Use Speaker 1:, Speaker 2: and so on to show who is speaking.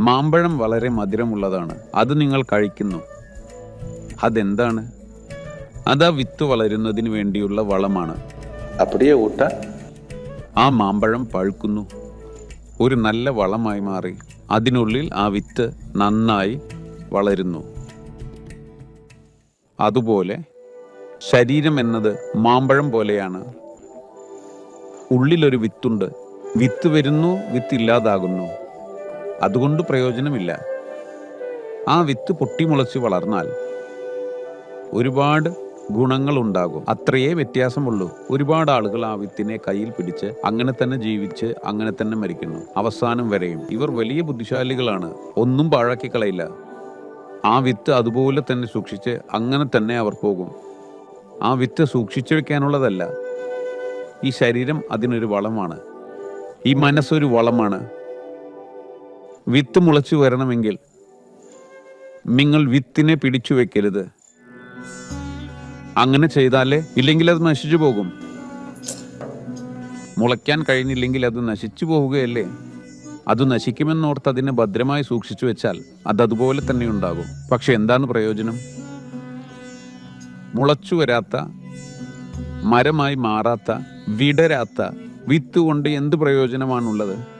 Speaker 1: മാമ്പഴം വളരെ മധുരമുള്ളതാണ്. അത് നിങ്ങൾ കഴിക്കുന്നു. അതെന്താണ്? അത് ആ വിത്ത് വളരുന്നതിന് വേണ്ടിയുള്ള വളമാണ്.
Speaker 2: അപ്പടിയേ ഊട്ട
Speaker 1: ആ മാമ്പഴം പഴുക്കുന്നു. ഒരു നല്ല വളമായി മാറി. അതിനുള്ളിൽ ആ വിത്ത് നന്നായി വളരുന്നു. അതുപോലെ ശരീരം എന്നത് മാമ്പഴം പോലെയാണ്. ഉള്ളിലൊരു വിത്തുണ്ട്. വിത്ത് വരുന്നു വിത്ത് ഇല്ലാതാകുന്നു. അതുകൊണ്ട് പ്രയോജനമില്ല. ആ വിത്ത് പൊട്ടിമുളച്ച് വളർന്നാൽ ഒരുപാട് ഗുണങ്ങളുണ്ടാകും. അത്രയേ വ്യത്യാസമുള്ളൂ. ഒരുപാട് ആളുകൾ ആ വിത്തിനെ കയ്യിൽ പിടിച്ച് അങ്ങനെ തന്നെ ജീവിച്ച് അങ്ങനെ തന്നെ മരിക്കുന്നു. അവസാനം വരെയും. ഇവർ വലിയ ബുദ്ധിശാലികളാണ്. ഒന്നും പാഴാക്കി കളയില്ല. ആ വിത്ത് അതുപോലെ തന്നെ സൂക്ഷിച്ച് അങ്ങനെ തന്നെ അവർ പോകും. ആ വിത്ത് സൂക്ഷിച്ചു വെക്കാനുള്ളതല്ല. ഈ ശരീരം അതിനൊരു വളമാണ്. ഈ മനസ്സൊരു വളമാണ്. വിത്ത് മുളച്ചു വരണമെങ്കിൽ നിങ്ങൾ വിത്തിനെ പിടിച്ചു വെക്കരുത്. അങ്ങനെ ചെയ്താലേ ഇല്ലെങ്കിൽ അത് നശിച്ചു പോകും. മുളയ്ക്കാൻ കഴിഞ്ഞില്ലെങ്കിൽ അത് നശിച്ചു പോവുകയല്ലേ? അത് നശിക്കുമെന്നോർത്ത് അതിനെ ഭദ്രമായി സൂക്ഷിച്ചു വെച്ചാൽ അത് അതുപോലെ തന്നെ ഉണ്ടാകും. പക്ഷെ എന്താണ് പ്രയോജനം? മുളച്ചു വരാത്ത മരമായി മാറാത്ത വിടരാത്ത വിത്ത് കൊണ്ട് എന്ത് പ്രയോജനമാണുള്ളത്?